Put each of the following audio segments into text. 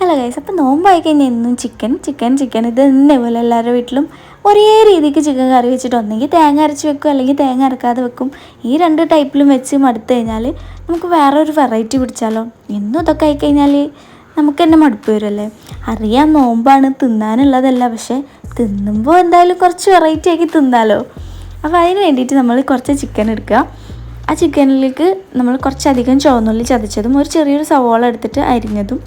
Hello guys അപ്പോൾ നോമ്പായി കഴിഞ്ഞാൽ എന്നും ചിക്കൻ ചിക്കൻ ചിക്കൻ ഇത് തന്നെ പോലെ എല്ലാവരുടെ വീട്ടിലും ഒരേ രീതിക്ക് ചിക്കൻ കറി വെച്ചിട്ട് ഒന്നെങ്കിൽ തേങ്ങ അരച്ച് വെക്കും അല്ലെങ്കിൽ തേങ്ങ അരക്കാതെ വെക്കും. ഈ രണ്ട് ടൈപ്പിലും വെച്ച് മടുത്തു കഴിഞ്ഞാൽ നമുക്ക് വേറെ ഒരു വെറൈറ്റി പിടിച്ചാലോ? എന്നും ഇതൊക്കെ ആയിക്കഴിഞ്ഞാൽ നമുക്ക് തന്നെ മടുപ്പ് വരുമല്ലേ അറിയാം നോമ്പാണ് തിന്നാനുള്ളതല്ല പക്ഷേ തിന്നുമ്പോൾ എന്തായാലും കുറച്ച് വെറൈറ്റി ആക്കി തിന്നാലോ? അപ്പോൾ അതിന് വേണ്ടിയിട്ട് നമ്മൾ കുറച്ച് ചിക്കൻ എടുക്കുക. ആ ചിക്കനിലേക്ക് നമ്മൾ കുറച്ചധികം ചുവന്നുള്ളി ചതച്ചതും ഒരു ചെറിയൊരു സവോള എടുത്തിട്ട് അരിഞ്ഞതും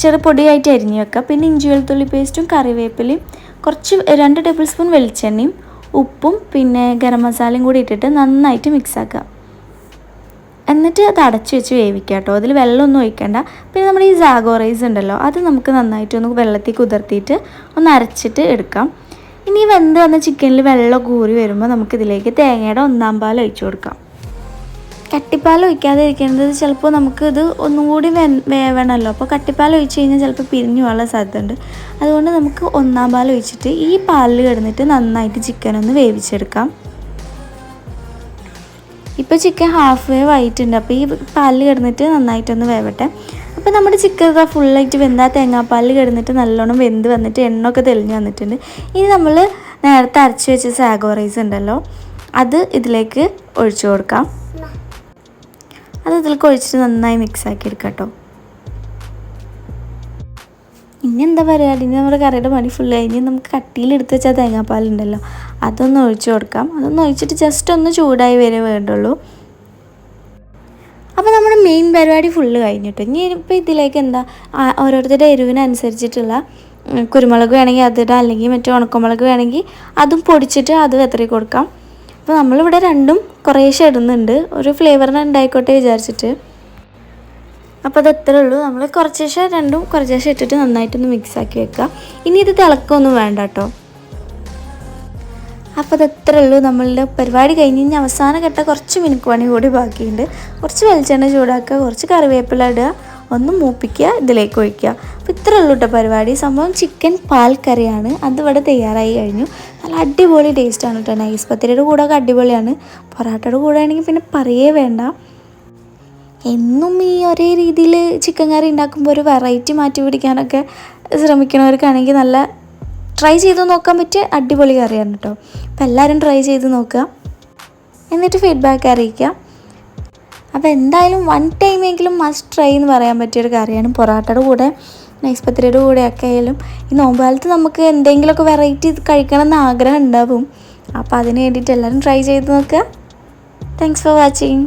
ചെറു പൊടിയായിട്ട് അരിഞ്ഞ് വെക്കുക. പിന്നെ ഇഞ്ചി വെളുത്തുള്ളി പേസ്റ്റും കറിവേപ്പിലയും കുറച്ച് രണ്ട് ടേബിൾ സ്പൂൺ വെളിച്ചെണ്ണയും ഉപ്പും പിന്നെ ഗരം മസാലയും കൂടി ഇട്ടിട്ട് നന്നായിട്ട് മിക്സ് ആക്കുക. എന്നിട്ട് അത് അടച്ച് വെച്ച് വേവിക്കുക കേട്ടോ. അതിൽ വെള്ളമൊന്നും ഒഴിക്കണ്ട. പിന്നെ നമ്മുടെ ഈ സാഗോ റൈസ് ഉണ്ടല്ലോ അത് നമുക്ക് നന്നായിട്ട് ഒന്ന് വെള്ളത്തിൽ കുതിർത്തിയിട്ട് ഒന്ന് അരച്ചിട്ട് എടുക്കാം. ഇനി വെന്ത് വന്ന ചിക്കനിൽ വെള്ളം കൂറി വരുമ്പോൾ നമുക്കിതിലേക്ക് തേങ്ങയുടെ ഒന്നാം പാൽ ഒഴിച്ചു കൊടുക്കാം. കട്ടിപ്പാൽ ഒഴിക്കാതെ ഇരിക്കുന്നത് ചിലപ്പോൾ നമുക്ക് ഇത് ഒന്നും കൂടി വേ വേവണമല്ലോ അപ്പോൾ കട്ടിപ്പാൽ ഒഴിച്ച് കഴിഞ്ഞാൽ ചിലപ്പോൾ പിരിഞ്ഞു പോകാനുള്ള സാധ്യതയുണ്ട്. അതുകൊണ്ട് നമുക്ക് ഒന്നാം പാൽ ഒഴിച്ചിട്ട് ഈ പാലിൽ കിടന്നിട്ട് നന്നായിട്ട് ചിക്കൻ ഒന്ന് വേവിച്ചെടുക്കാം. ഇപ്പോൾ ചിക്കൻ ഹാഫ് വേവ് ആയിട്ടുണ്ട്. അപ്പോൾ ഈ പാലിൽ കിടന്നിട്ട് നന്നായിട്ടൊന്ന് വേവട്ടെ. അപ്പോൾ നമ്മുടെ ചിക്കൻ ഫുള്ളായിട്ട് വെന്താ തേങ്ങാപ്പാലിൽ കിടന്നിട്ട് നല്ലോണം വെന്ത് വന്നിട്ട് എണ്ണയൊക്കെ തെളിഞ്ഞു വന്നിട്ടുണ്ട്. ഇനി നമ്മൾ നേരത്തെ അരച്ച് വെച്ച സാഗോ റൈസ് ഉണ്ടല്ലോ അത് ഇതിലേക്ക് ഒഴിച്ചു കൊടുക്കാം. അത് ഇതിലേക്ക് ഒഴിച്ചിട്ട് നന്നായി മിക്സ് ആക്കി എടുക്കാം കേട്ടോ. ഇനി എന്താ പറയുക ഇനി നമ്മുടെ കറിയുടെ പണി ഫുൾ കഴിഞ്ഞ് നമുക്ക് കട്ടിയിലെടുത്ത് വെച്ചാൽ തേങ്ങാപ്പാലുണ്ടല്ലോ അതൊന്ന് ഒഴിച്ചു കൊടുക്കാം. അതൊന്ന് ഒഴിച്ചിട്ട് ജസ്റ്റ് ഒന്ന് ചൂടായി വരെ വേണ്ടുള്ളൂ. അപ്പോൾ നമ്മുടെ മെയിൻ പരിപാടി ഫുള്ള് കഴിഞ്ഞിട്ട് ഇനി ഇപ്പോൾ ഇതിലേക്ക് എന്താ? ഓരോരുത്തരുടെ എരിവിനനുസരിച്ചിട്ടുള്ള കുരുമുളക് വേണമെങ്കിൽ അതിടാം അല്ലെങ്കിൽ മറ്റേ ഉണക്കമുളക് വേണമെങ്കിൽ അതും പൊടിച്ചിട്ട് അത് വെത്തറി കൊടുക്കാം. അപ്പോൾ നമ്മളിവിടെ രണ്ടും കുറേശ്ശെ ഇടുന്നുണ്ട്. ഒരു ഫ്ലേവറിന് ഉണ്ടായിക്കോട്ടെ വിചാരിച്ചിട്ട്. അപ്പോൾ അത് എത്രേ ഉള്ളൂ. നമ്മൾ കുറച്ച് ശേഷം രണ്ടും കുറച്ച് ശേഷം ഇട്ടിട്ട് നന്നായിട്ടൊന്ന് മിക്സ് ആക്കി വെക്കുക ഇനി ഇത് തിളക്കമൊന്നും വേണ്ട കേട്ടോ അപ്പോൾ അത് എത്രേ ഉള്ളൂ. നമ്മളുടെ പരിപാടി കഴിഞ്ഞ് കഴിഞ്ഞാൽ അവസാന ഘട്ട കുറച്ച് മിനുക്ക് പണി കൂടി ബാക്കിയുണ്ട്. കുറച്ച് വെളിച്ചെണ്ണ ചൂടാക്കുക കുറച്ച് കറിവേപ്പില ഇടുക ഒന്ന് മൂപ്പിക്കുക ഇതിലേക്ക് ഒഴിക്കുക. അപ്പോൾ ഇത്ര ഉള്ളൂ കേട്ടോ പരിപാടി. സംഭവം ചിക്കൻ പാൽക്കറിയാണ് അതിവിടെ തയ്യാറായി കഴിഞ്ഞു. നല്ല അടിപൊളി ടേസ്റ്റാണ് കേട്ടോ നൈസ് പത്തിരിയുടെ കൂടെ ഒക്കെ അടിപൊളിയാണ്. പൊറാട്ടയുടെ കൂടെ ആണെങ്കിൽ പിന്നെ പറയേ വേണ്ട. എന്നും ഈ ഒരേ രീതിയിൽ ചിക്കൻ കറി ഉണ്ടാക്കുമ്പോൾ ഒരു വെറൈറ്റി മാറ്റി പിടിക്കാനൊക്കെ ശ്രമിക്കണവർക്കാണെങ്കിൽ നല്ല ട്രൈ ചെയ്ത് നോക്കാൻ പറ്റിയ അടിപൊളി കറിയാണ് കേട്ടോ അപ്പോൾ എല്ലാവരും ട്രൈ ചെയ്ത് നോക്കുക. എന്നിട്ട് ഫീഡ്ബാക്ക് അറിയിക്കുക. അപ്പോൾ എന്തായാലും വൺ ടൈമെങ്കിലും മസ്റ്റ് ട്രൈ എന്ന് പറയാൻ പറ്റിയൊരു കറിയാണ് പൊറാട്ടയുടെ കൂടെ നൈസ്പത്രിയുടെ കൂടെ ഒക്കെ ആയാലും. ഈ നോമ്പാലത്ത് നമുക്ക് എന്തെങ്കിലുമൊക്കെ വെറൈറ്റി കഴിക്കണം എന്ന് ആഗ്രഹം ഉണ്ടാവും. അപ്പോൾ അതിന് വേണ്ടിയിട്ട് എല്ലാവരും ട്രൈ ചെയ്ത് നോക്കുക താങ്ക്സ് ഫോർ വാച്ചിങ്